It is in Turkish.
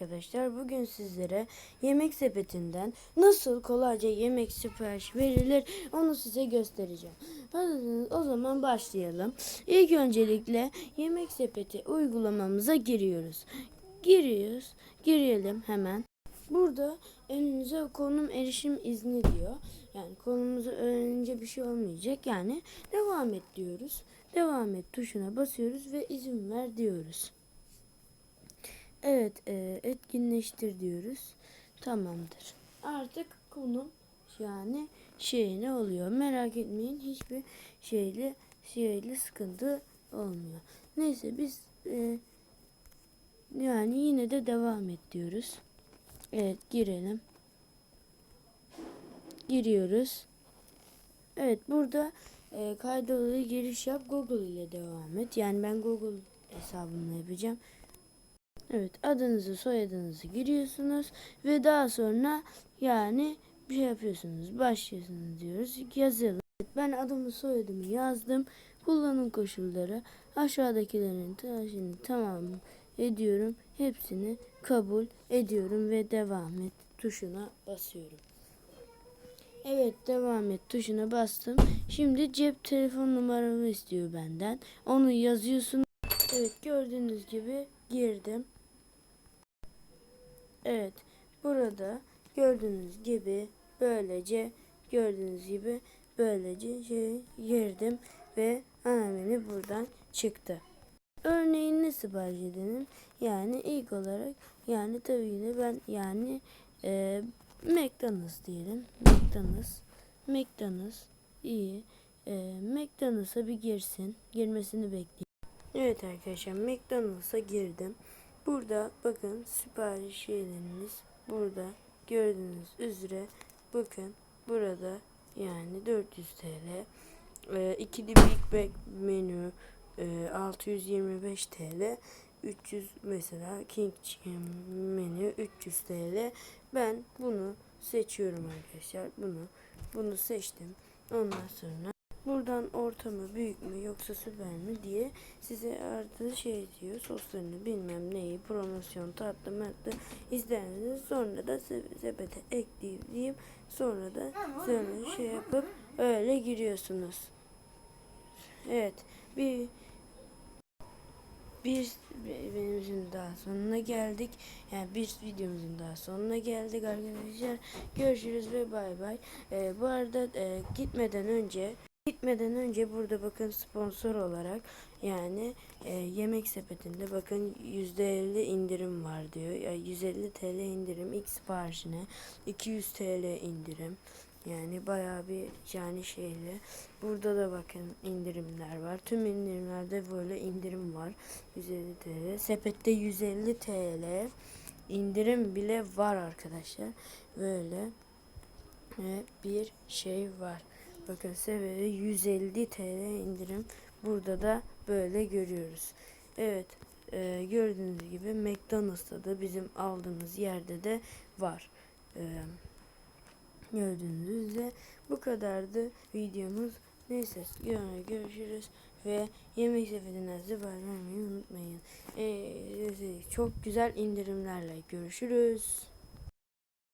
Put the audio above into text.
arkadaşlar. Bugün sizlere yemek sepetinden nasıl kolayca yemek sipariş verilir onu size göstereceğim. Hazırsanız o zaman başlayalım. İlk öncelikle yemek sepeti uygulamamıza giriyoruz. Giriyoruz. Girelim hemen. Burada elinize konum erişim izni diyor. Yani konumuzu öğrenince bir şey olmayacak. Yani devam et diyoruz. Devam et tuşuna basıyoruz ve izin ver diyoruz. Evet, e, etkinleştir diyoruz. Tamamdır. Artık konum yani şey ne oluyor? Merak etmeyin. Hiçbir şeyle şeyle sıkıntı olmuyor. Neyse biz e, yani yine de devam et diyoruz. Evet, girelim. Giriyoruz. Evet, burada e, kaydolalı giriş yap Google ile devam et. Yani ben Google hesabımla yapacağım. Evet adınızı soyadınızı giriyorsunuz ve daha sonra yani bir şey yapıyorsunuz başlıyorsunuz diyoruz yazalım. Evet, ben adımı soyadımı yazdım. Kullanım koşulları aşağıdakilerin taşını tamam ediyorum. Hepsini kabul ediyorum ve devam et tuşuna basıyorum. Evet devam et tuşuna bastım. Şimdi cep telefon numaramı istiyor benden. Onu yazıyorsun. Evet gördüğünüz gibi girdim. Evet burada gördüğünüz gibi böylece gördüğünüz gibi böylece şey girdim ve ana menü buradan çıktı. Örneğin ne sipariş edelim? Yani ilk olarak yani tabii ki de ben yani e, McDonald's diyelim. McDonald's. McDonald's iyi. E, McDonald's'a bir girsin. Girmesini bekleyeyim. Evet arkadaşlar McDonald's'a girdim. Burada bakın sipariş şeyleriniz burada. Gördüğünüz üzere bakın burada yani 400 TL e, ikili Big Mac menü e, 625 TL 300 mesela King Chicken menü 300 TL ben bunu seçiyorum arkadaşlar bunu bunu seçtim. Ondan sonra Buradan orta mı büyük mü yoksa süper mi diye size artı şey diyor soslarını bilmem neyi promosyon tatlı matlı izlersiniz sonra da se- sepete ekleyeyim sonra da sonra şey yapıp öyle giriyorsunuz. Evet bir bir videomuzun daha sonuna geldik. Yani bir videomuzun daha sonuna geldik arkadaşlar. Görüşürüz ve bay bay. Ee, bu arada e, gitmeden önce Gitmeden önce burada bakın sponsor olarak yani e, yemek sepetinde bakın %50 indirim var diyor. Yani 150 TL indirim ilk siparişine 200 TL indirim. Yani bayağı bir yani şeyle. Burada da bakın indirimler var. Tüm indirimlerde böyle indirim var. 150 TL. Sepette 150 TL indirim bile var arkadaşlar. Böyle e, bir şey var. Bakın seviyede 150 TL indirim. Burada da böyle görüyoruz. Evet e, gördüğünüz gibi McDonald's'ta da bizim aldığımız yerde de var. E, gördüğünüz üzere bu kadardı videomuz. Neyse görüşürüz ve yemek sepetinden sipariş vermeyi unutmayın. E, çok güzel indirimlerle görüşürüz.